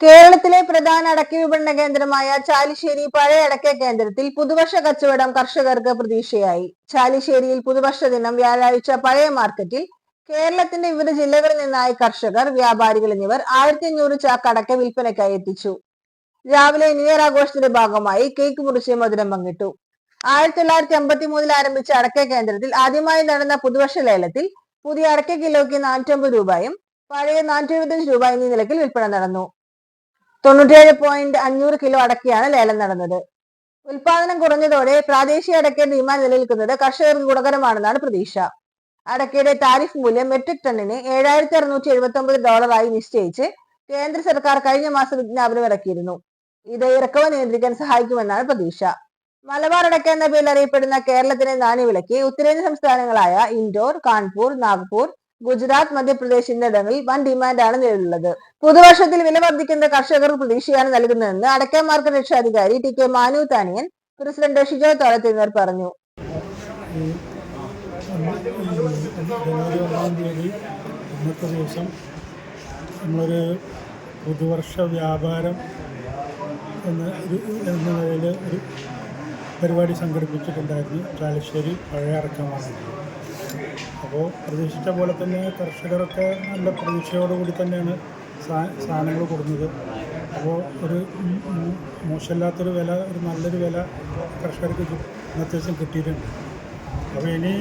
കേരളത്തിലെ പ്രധാന അടക്ക വിപണന കേന്ദ്രമായ ചാലിശ്ശേരി പഴയ അടക്ക കേന്ദ്രത്തിൽ പുതുവർഷ കച്ചവടം കർഷകർക്ക് പ്രതീക്ഷയായി. ചാലിശ്ശേരിയിൽ പുതുവർഷ ദിനം വ്യാഴാഴ്ച പഴയ മാർക്കറ്റിൽ കേരളത്തിന്റെ വിവിധ ജില്ലകളിൽ നിന്നായി കർഷകർ വ്യാപാരികൾ എന്നിവർ ആയിരത്തി അഞ്ഞൂറ് ചാക്ക് അടക്ക വിൽപ്പനയ്ക്കായി എത്തിച്ചു. രാവിലെ ന്യൂ ഇയർ ആഘോഷത്തിന്റെ ഭാഗമായി കേക്ക് മുറിച്ച് മധുരം പങ്കിട്ടു. ആയിരത്തി തൊള്ളായിരത്തി അമ്പത്തി മൂന്നിൽ ആരംഭിച്ച അടക്ക കേന്ദ്രത്തിൽ ആദ്യമായി നടന്ന പുതുവർഷ ലേലത്തിൽ പുതിയ അടക്ക കിലോയ്ക്ക് നാനൂറ്റമ്പത് രൂപയും പഴയ നാനൂറ്റി എഴുപത്തഞ്ച് രൂപ എന്നീ നിരക്കിൽ വിൽപ്പന നടന്നു. തൊണ്ണൂറ്റേഴ് പോയിന്റ് അഞ്ഞൂറ് കിലോ അടക്കയാണ് ലേലം നടന്നത്. ഉൽപാദനം കുറഞ്ഞതോടെ പ്രാദേശിക അടക്കയുടെ ഡിമാൻഡ് നിലനിൽക്കുന്നത് കർഷകർക്ക് ഗുണകരമാണെന്നാണ് പ്രതീക്ഷ. അടക്കയുടെ താരിഫ് മൂല്യം മെട്രിക് ടണ്ണിന് ഏഴായിരത്തി അറുന്നൂറ്റി എഴുപത്തി ഒമ്പത് ഡോളറായി നിശ്ചയിച്ച് കേന്ദ്ര സർക്കാർ കഴിഞ്ഞ മാസം വിജ്ഞാപനം ഇറക്കിയിരുന്നു. ഇത് ഇറക്കവ് നിയന്ത്രിക്കാൻ സഹായിക്കുമെന്നാണ് പ്രതീക്ഷ. മലബാർ അടക്ക എന്ന പേരിൽ അറിയപ്പെടുന്ന കേരളത്തിലെ നാണ്യവിലയ്ക്ക് ഉത്തരേന്ത്യൻ സംസ്ഥാനങ്ങളായ ഇൻഡോർ കാൺപൂർ നാഗ്പൂർ ഗുജറാത്ത് മധ്യപ്രദേശ് എന്നിടങ്ങളിൽ വൻ ഡിമാൻഡാണ് നിലവിലുള്ളത്. പുതുവർഷത്തിൽ വില വർദ്ധിക്കുന്ന കർഷകർ പ്രതീക്ഷയാണ് നൽകുന്നതെന്ന് അടക്ക മാർക്കറ്റ് രക്ഷാധികാരി T K Manu Thaniyan president Shijo തോലത്തിനർ പറഞ്ഞു. ഇന്നത്തെ ദിവസം നമ്മളൊരു പുതുവർഷ വ്യാപാരം എന്ന എന്ന നിലയിൽ ഒരു പരിപാടി സംഘടിപ്പിച്ചിട്ടുണ്ടായിരുന്നു. ചാലശ്ശേരി പഴയ അടക്കമാണ് അപ്പോൾ പ്രതീക്ഷിച്ച പോലെ തന്നെ കർഷകരൊക്കെ നല്ല പ്രതീക്ഷയോടുകൂടി തന്നെയാണ് സാ സാധനങ്ങൾ കൊടുക്കുന്നത്. അപ്പോൾ ഒരു മോശമില്ലാത്തൊരു വില ഒരു നല്ലൊരു വില കർഷകർക്ക് അത്യാവശ്യം കിട്ടിയിട്ടുണ്ട്. അപ്പോൾ ഇനി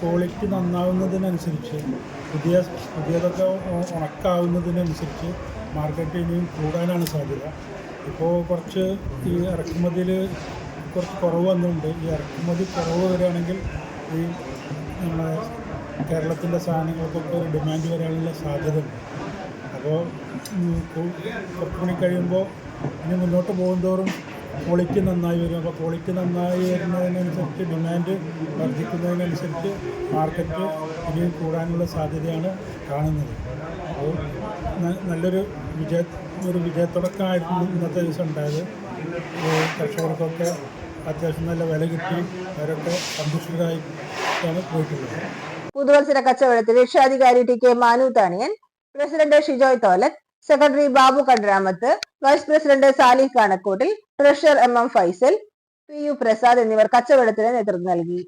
ക്വാളിറ്റി നന്നാവുന്നതിനനുസരിച്ച് പുതിയ പുതിയതൊക്കെ ഉണക്കാവുന്നതിനനുസരിച്ച് മാർക്കറ്റ് ഇനിയും കൂടാനാണ് സാധ്യത. ഇപ്പോൾ കുറച്ച് ഈ ഇറക്കുമതിയിൽ കുറച്ച് കുറവ് വന്നിട്ടുണ്ട്. ഈ ഇറക്കുമതി കുറവ് വരികയാണെങ്കിൽ ഈ നമ്മളെ കേരളത്തിന്റെ സാധനങ്ങൾക്കൊക്കെ ഒരു ഡിമാൻഡ് വരാനുള്ള സാധ്യത. അപ്പോൾ കുറച്ച് മണി കഴിയുമ്പോൾ ഇനി മുന്നോട്ട് പോകുന്തോറും ക്വാളിറ്റി നന്നായി വരും. അപ്പോൾ ക്വാളിറ്റി നന്നായി വരുന്നതിനനുസരിച്ച് ഡിമാൻഡ് വർദ്ധിക്കുന്നതിനനുസരിച്ച് മാർക്കറ്റ് ഇനിയും കൂടാനുള്ള സാധ്യതയാണ് കാണുന്നത്. അപ്പോൾ നല്ലൊരു വിജയ ഒരു വിജയത്തുടക്കമായിരുന്നു ഇന്നത്തെ ദിവസം ഉണ്ടായത്. കർഷകർക്കൊക്കെ അത്യാവശ്യം നല്ല വില കിട്ടി. അവരൊക്കെ സന്തുഷ്ടരായിട്ടാണ് പോയിട്ടുള്ളത് പുതുവത്സര കച്ചവടത്തിൽ രക്ഷാധികാരി T K Manu Thaniyan president Shijoy Tholath secretary Babu Kandaramath vice president Salih Kanakkottil treasurer M M Faisal P U Prasad എന്നിവർ കച്ചവടത്തിന് നേതൃത്വം നൽകി.